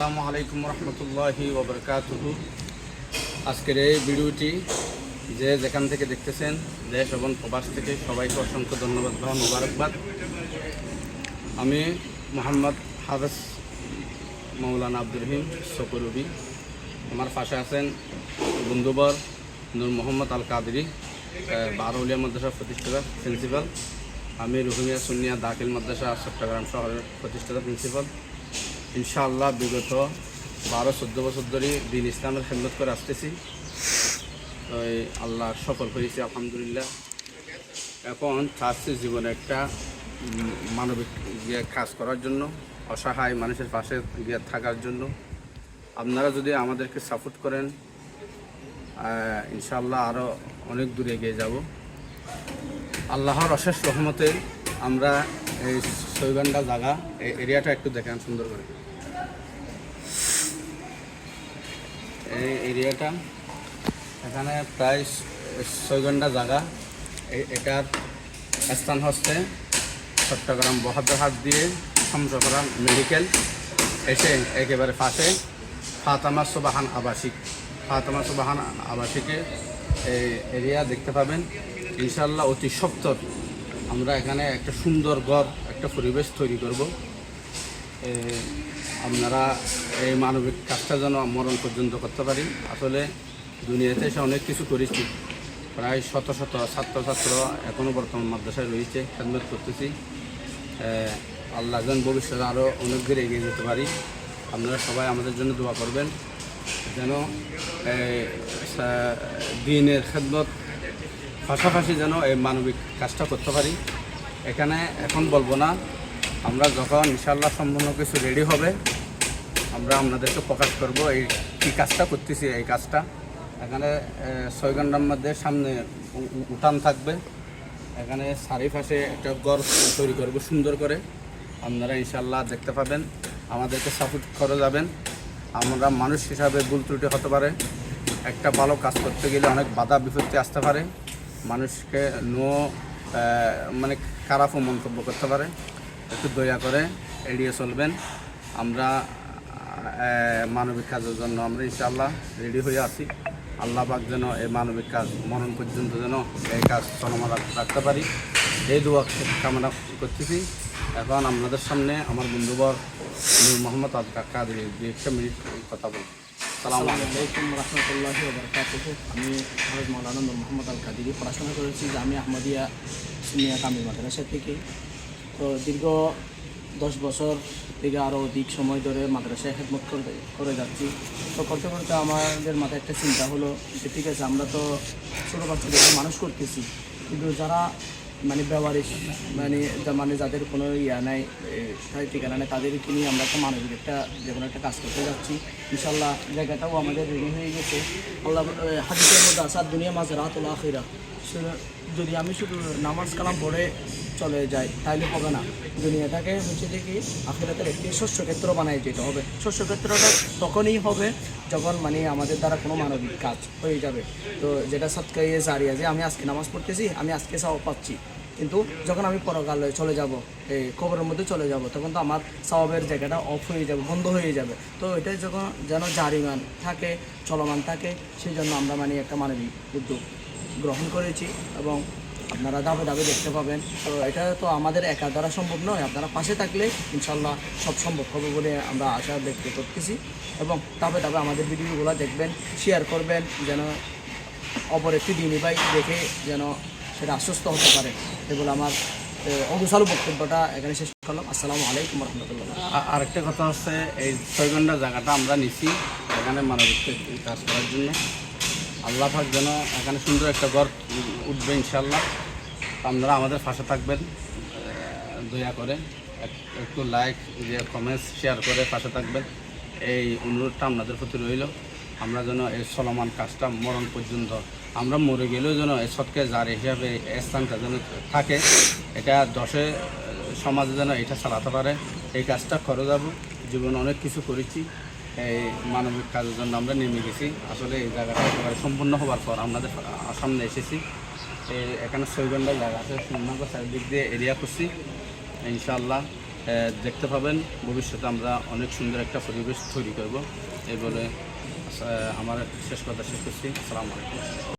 আসসালামু আলাইকুম রহমতুল্লাহি ওবরকাতুহু আজকের এই ভিডিওটি যে যেখান থেকে দেখতেছেন, দেশ এবং প্রবাস থেকে সবাইকে অসংখ্য ধন্যবাদ বা মোবারকবাদ। আমি মোহাম্মদ হাফেজ মৌলানা আব্দুর রহিম সকরুবি আমার পাশে আছেন বন্ধুবর নূর মোহাম্মদ আল কাদরি বারৌলিয়া মাদ্রাসা প্রতিষ্ঠাতা প্রিন্সিপাল। আমি রুহুমিয়া সুনিয়া দাখিল মাদ্রাসা চট্টগ্রাম শহরের প্রতিষ্ঠাতা প্রিন্সিপাল। ইনশাআল্লাহ বিগত বারো, চোদ্দ বছর ধরে দিন ইসলামের খেদমত করে আসতেছি। তো আল্লাহ সফল হয়েছি, আলহামদুলিল্লাহ। এখন চাচ্ছি জীবনে একটা মানবিক গিয়ে কাজ করার জন্য, অসহায় মানুষের পাশে গিয়ে থাকার জন্য। আপনারা যদি আমাদেরকে সাপোর্ট করেন ইনশাআল্লাহ আরও অনেক দূরে এগিয়ে যাব। আল্লাহর অশেষ রহমতে আমরা এই সৈগন্ডা জায়গা, এই এরিয়াটা একটু দেখেন সুন্দর করে। এই এরিয়াটা। এখানে প্রায় ছয় ঘণ্টা জায়গা এটার স্থান হচ্ছে চট্টগ্রাম বহাদ্দারহাট দিয়ে শামসপাড়া মেডিকেল। এসে একেবারে পাশে ফাতামা সুবাহান আবাসিক। ফাতামা সুবাহান আবাসিকে এই এরিয়া দেখতে পাবেন। ইনশাল্লাহ অতি সপ্তর আমরা এখানে একটা সুন্দর ঘর, একটা পরিবেশ তৈরি করব। আপনারা এই মানবিক কাজটা যেন মরণ পর্যন্ত করতে পারি। আসলে দুনিয়াতে এসে অনেক কিছু করেছি। প্রায় শত শত ছাত্রছাত্র এখনও বর্তমান মাদ্রাসায় রয়েছে, খেদমত করতেছি। আল্লাহ যেন ভবিষ্যতে আরও অনেক দূর এগিয়ে যেতে পারি। আপনারা সবাই আমাদের জন্য দোয়া করবেন। যেন দিনের খেদমত পাশাপাশি যেন এই মানবিক কাজটা করতে পারি। এখানে এখন বলব না আমরা যখন ইনশাল্লাহ সম্পূর্ণ কিছু রেডি হবে, আমরা আপনাদেরকে প্রকাশ করব এই কী কাজটা করতেছি, এই কাজটা। এখানে ছয় ঘণ্টার মধ্যে সামনে উঠান থাকবে। এখানে চারিপাশে একটা ঘর তৈরি করব সুন্দর করে। আপনারা ইনশাল্লাহ দেখতে পাবেন, আমাদেরকে সাপোর্ট করে যাবেন। আমরা মানুষ হিসাবে ভুল ত্রুটি হতে পারে। একটা ভালো কাজ করতে গেলে অনেক বাধা বিপত্তি আসতে পারে। মানুষকে নো মানে খারাপও মন্তব্য করতে পারে। একটু দয়া করে এড়িয়ে চলবেন। আমরা মানবিক কাজের জন্য আমরা ইনশাআল্লাহ রেডি হয়ে আছি। আল্লাহ পাক যেন এই মানবিক কাজ মরণ পর্যন্ত যেন এই কাজ চলমান রাখতে পারি। এই দোয়া কামনা করতেছি। এখন আপনাদের সামনে আমার বন্ধুবর নূর মোহাম্মদ আদ কাদের দু একটা মিনিট কথা বলব। সালাম আসসালামু আলাইকুম রহমতুল্লাহি আমি হাফেজ মৌলানা নূর মোহাম্মদ আল কাদিরি। পড়াশোনা করেছি জামি আহমদিয়া সুনিয়া কামিল মাদ্রাসা থেকে। তো দীর্ঘ দশ বছর থেকে আরও অধিক সময় ধরে মাদ্রাসায় খেদমত করে করে যাচ্ছি। তো করতে করতে আমাদের মাথায় একটা চিন্তা হলো যে, ঠিক আছে, আমরা তো ছোটো বাচ্চাদের মানুষ করতেছি, কিন্তু যারা মানে ব্যবহারিক মানে মানে যাদের কোনো ইয়া নাই ঠাই ঠিকানা নেই, তাদেরকে নিয়ে আমরা একটা মানবিক একটা যে কোনো একটা কাজ করতে যাচ্ছি। ইনশাল্লাহ জায়গাটাও আমাদের রেডি হয়ে গেছে। আল্লাহ হাদিসের মধ্যে আসার দুনিয়া মাঝে রাতুল আখিরা সে- যদি আমি শুধু নামাজ কালাম পড়ে চলে যাই তাহলে হবে না। দুনিয়াটাকে হচ্ছে দেখি আখিরাতের একটি শস্যক্ষেত্র বানাই যেতে হবে। শস্যক্ষেত্রটা তখনই হবে যখন মানে আমাদের দ্বারা কোনো মানবিক কাজ হয়ে যাবে, তো যেটা সৎকাইয়ে জারিয়া যে আমি আজকে নামাজ পড়তেছি, আমি আজকে সব পাচ্ছি। কিন্তু যখন আমি পরকালে চলে যাব এই কবরের মধ্যে চলে যাব, তখন তো আমার স্বভাবের জায়গাটা অফ হয়ে যাবে, বন্ধ হয়ে যাবে। তো এটাই যখন যেন জারিমান থাকে, চলমান থাকে, সেই জন্য আমরা মানে একটা মানবিক উদ্যোগ গ্রহণ করেছি এবং আপনারা দাবে দাবে দেখতে পাবেন। তো এটা তো আমাদের একা দ্বারা সম্ভব নয় আপনারা পাশে থাকলে ইনশাল্লাহ সব সম্ভব হবে বলে আমরা আশা ব্যক্ত করতেছি। এবং দাবে দাবে আমাদের ভিডিওগুলো দেখবেন শেয়ার করবেন যেন অপর একটি দিনই ভাই দেখে যেন সেটা আশ্বস্ত হতে পারে। এগুলো আমার এ, বক্তব্যটা এখানে শেষ করলাম। আসসালামু আলাইকুম রহমতুল্লাহ আরেকটা কথা হচ্ছে এই ছয় ঘণ্টা জায়গাটা আমরা নিছি এখানে মানবিক কাজ করার জন্য। আল্লাহ পাক যেন এখানে সুন্দর একটা ঘর উঠবে ইনশাল্লাহ আপনারা আমাদের পাশে থাকবেন দয়া করে এক- একটু লাইক যে কমেন্টস শেয়ার করে পাশে থাকবেন। এই অনুরোধটা আপনাদের প্রতি রইল। আমরা যেন এই চলমান কাজটা মরণ পর্যন্ত, আমরা মরে গেলেও যেন এই সৎকে যার হিসাবে স্থানটা যেন থাকে, এটা দশে সমাজে যেন এটা চালাতে পারে। এই কাজটা করে যাব। জীবনে অনেক কিছু করেছি। এই মানবিক কাজের জন্য আমরা নেমে গেছি। আসলে এই জায়গাটা সম্পূর্ণ হওয়ার পর আমাদের সামনে এসেছি। এখানে ছয় জায়গা আছে সুন্দর চারিদিক দিয়ে এরিয়া করছি। ইনশাল্লাহ দেখতে পাবেন, ভবিষ্যতে আমরা অনেক সুন্দর একটা পরিবেশ তৈরি করব। এই বলে আমার শেষ কথা শেষ করছি। আসসালামু আলাইকুম।